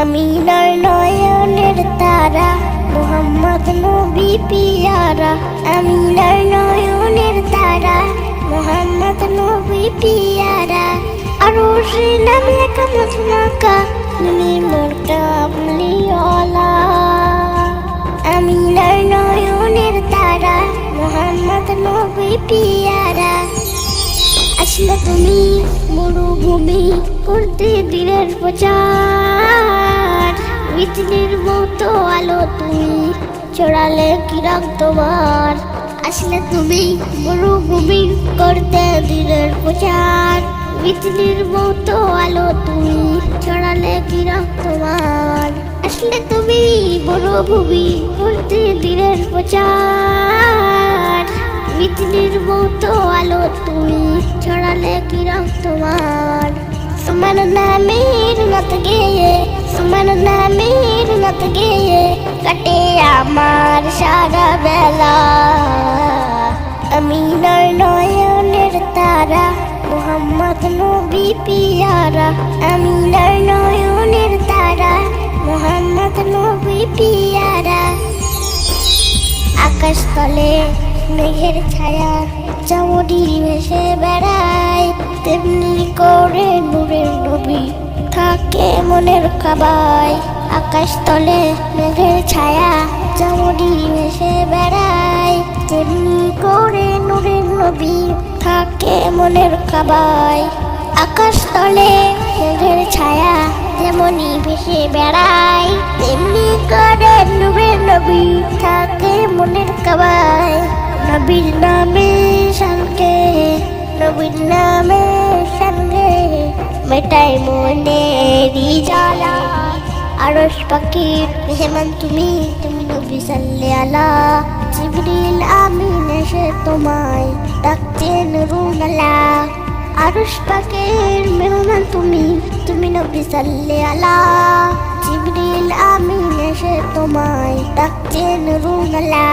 আমিনার নয়নের তারা, মোহাম্মদ নবী পিয়ারা। আমিনার নয়নের তারা, মোহাম্মদ নবী পিয়ারা। আরও সে নাম লেখা মজনাকা নি মোরটা আমলিওয়ালা আমিনার নয়নের তারা, মোহাম্মদ নবী পিয়ারা। আসলে তুমি মরুভূমি করতে দিনের প্রচার। বিজলির মতো আলো তুমি চড়ালে কিরক তোমার? আসলে তুমি মরুভূমি করতে দিনের প্রচার। বিজলির মতো আলো তুমি চড়ালে কিরক তোমার? আসলে তুমি মরুভূমি করতে দিনের প্রচার। বিজলির মতো আলো তুমি ছড়ালে কিরম তোমার? তোমার নামের নত গেয়ে, তোমার নামের নত গেয়ে কাটে আমার সারা বেলা। আমি নয়নের তারা, মোহাম্মদ নবী পিয়ারা। আমি নয়নের তারা, মোহাম্মদ নবী পিয়ারা। আকাশ তলে মেঘের ছায়া, চামড়ি ভেসে তেমনি করে নূরের নবী। থাকে মনের কাবায় আকাশ তলে মেঘের ছায়া চামড়ি ভেসে বেড়ায়, তেমনি করে নূরের নবী। থাকে মনের কাবায় আকাশ তলে মেঘের ছায়া, যেমনই ভেসে বেড়ায়, তেমনি করে নূরের নবী। থাকে মনের কাবায়, নবীর নামে সঙ্গে নবীর নামে মেটাই মনের জ্বালা আরস পাখির মেহমান তুমি তুমি নবী সাল্লে আলা জিবরিল আমিন এসে তোমায় ডাকছেন রুনালা আরস পাখির মেহমান তুমি তুমি নবী আলা জিবরিল আমিন এসে তোমায় ডাকছেন রুনালা